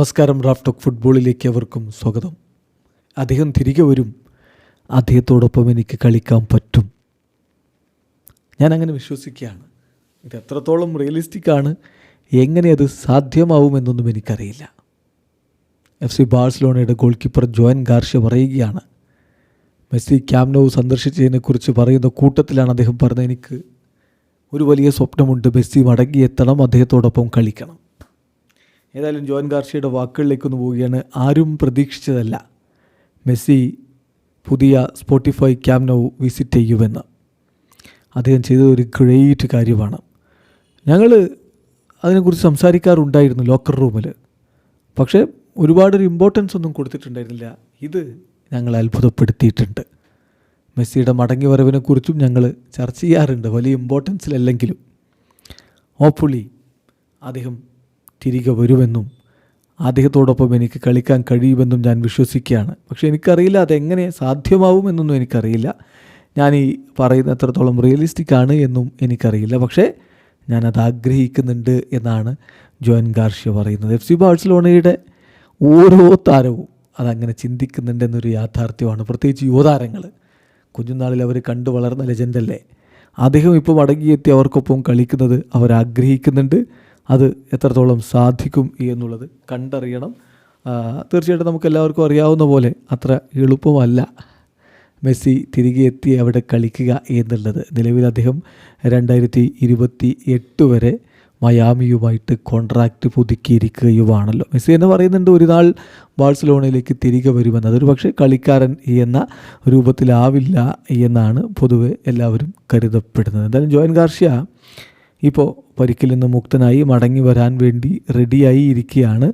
നമസ്കാരം റാഫ് ഫുട്ബോളിലേക്ക് അവർക്കും സ്വാഗതം. അദ്ദേഹം തിരികെ വരും. അദ്ദേഹത്തോടൊപ്പം എനിക്ക് കളിക്കാൻ പറ്റും. ഞാൻ അങ്ങനെ വിശ്വസിക്കുകയാണ്. ഇത് എത്രത്തോളം റിയലിസ്റ്റിക് ആണ്? എങ്ങനെ അത് സാധ്യമാവുമെന്നൊന്നും എനിക്കറിയില്ല. എഫ് സി ബാഴ്സലോണയുടെ ഗോൾ കീപ്പർ ജോയൻ ഗാർഷ്യ പറയുകയാണ് മെസ്സി ക്യാമ്നോ സന്ദർശിച്ചതിനെക്കുറിച്ച് പറയുന്ന കൂട്ടത്തിലാണ് അദ്ദേഹം പറഞ്ഞത്. എനിക്ക് ഒരു വലിയ സ്വപ്നമുണ്ട്. മെസ്സി മടങ്ങിയെത്തണം അദ്ദേഹത്തോടൊപ്പം കളിക്കണം. ഏതായാലും ജോൻ ഗാർഷ്യയുടെ വാക്കുകളിലേക്കൊന്ന് പോവുകയാണ്. ആരും പ്രതീക്ഷിച്ചതല്ല മെസ്സി പുതിയ സ്പോട്ടിഫൈ ക്യാമ്നോ വിസിറ്റ് ചെയ്യുമെന്ന്. അദ്ദേഹം ചെയ്ത ഒരു ഗ്രേറ്റ് കാര്യമാണ്. ഞങ്ങൾ അതിനെക്കുറിച്ച് സംസാരിക്കാറുണ്ടായിരുന്നു ലോക്കർ റൂമിൽ പക്ഷേ ഒരുപാടൊരു ഇമ്പോർട്ടൻസ് ഒന്നും കൊടുത്തിട്ടുണ്ടായിരുന്നില്ല. ഇത് ഞങ്ങൾ അത്ഭുതപ്പെടുത്തിയിട്ടുണ്ട്. മെസ്സിയുടെ മടങ്ങി വരവിനെക്കുറിച്ചും ഞങ്ങൾ ചർച്ച ചെയ്യാറുണ്ട്. വലിയ ഇമ്പോർട്ടൻസിലല്ലെങ്കിലും ഹോപ്പ്ഫുള്ളി അദ്ദേഹം തിരികെ വരുമെന്നും അദ്ദേഹത്തോടൊപ്പം എനിക്ക് കളിക്കാൻ കഴിയുമെന്നും ഞാൻ വിശ്വസിക്കുകയാണ്. പക്ഷേ എനിക്കറിയില്ല അതെങ്ങനെ സാധ്യമാവുമെന്നൊന്നും എനിക്കറിയില്ല. ഞാൻ ഈ പറയുന്ന എത്രത്തോളം റിയലിസ്റ്റിക് ആണ് എന്നും എനിക്കറിയില്ല. പക്ഷേ ഞാനത് ആഗ്രഹിക്കുന്നുണ്ട് എന്നാണ് ജോൻ ഗാർഷ്യ പറയുന്നത്. എഫ് സി ബാഴ്സലോണയുടെ ഓരോ താരവും അതങ്ങനെ ചിന്തിക്കുന്നുണ്ടെന്നൊരു യാഥാർത്ഥ്യമാണ്. പ്രത്യേകിച്ച് യുവതാരങ്ങൾ കുഞ്ഞുനാളിൽ അവർ കണ്ടു വളർന്ന ലെജൻഡല്ലേ അദ്ദേഹം ഇപ്പോൾ മടങ്ങിയെത്തി അവർക്കൊപ്പം കളിക്കുന്നത് അവർ ആഗ്രഹിക്കുന്നുണ്ട് അത് എത്രത്തോളം സാധിക്കും എന്നുള്ളത് കണ്ടറിയണം. തീർച്ചയായിട്ടും നമുക്ക് എല്ലാവർക്കും അറിയാവുന്ന പോലെ അത്ര എളുപ്പമല്ല മെസ്സി തിരികെ എത്തി അവിടെ കളിക്കുക എന്നുള്ളത്. നിലവിൽ അദ്ദേഹം രണ്ടായിരത്തി ഇരുപത്തി എട്ട് വരെ മയാമിയുമായിട്ട് കോൺട്രാക്റ്റ് പുതുക്കിയിരിക്കുകയുമാണല്ലോ. മെസ്സി എന്ന് പറയുന്നുണ്ട് ഒരു നാൾ ബാഴ്സലോണയിലേക്ക് തിരികെ വരുമെന്ന്. അതൊരു പക്ഷേ കളിക്കാരൻ എന്ന രൂപത്തിലാവില്ല എന്നാണ് പൊതുവെ എല്ലാവരും കരുതപ്പെടുന്നത്. എന്തായാലും ജോയൻ ഗാർഷ്യ ഇപ്പോൾ പരിക്കിൽ നിന്ന് മുക്തനായി മടങ്ങി വരാൻ വേണ്ടി റെഡിയായി ഇരിക്കുകയാണ്.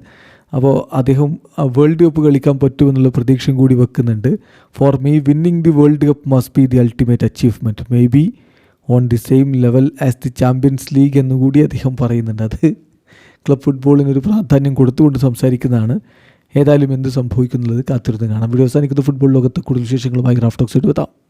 അപ്പോൾ അദ്ദേഹം വേൾഡ് കപ്പ് കളിക്കാൻ പറ്റുമെന്നുള്ള പ്രതീക്ഷയും കൂടി വെക്കുന്നുണ്ട്. For me winning the World Cup must be the ultimate achievement maybe on the same level as the Champions League എന്നുകൂടി അദ്ദേഹം പറയുന്നുണ്ട്. അത് ക്ലബ് ഫുട്ബോളിന് ഒരു പ്രാധാന്യം കൊടുത്തുകൊണ്ട് സംസാരിക്കുന്നതാണ്. ഏതായാലും എന്ത് സംഭവിക്കുന്നുള്ളത് കാത്തിരുന്ന് കാണാം. വീഡിയോ അവസാനിക്കുന്ന. ഫുട്ബോൾ ലോകത്ത് കൂടുതൽ വിശേഷങ്ങളുമായി റാഫ്റ്റോക്സ് എടുത്താം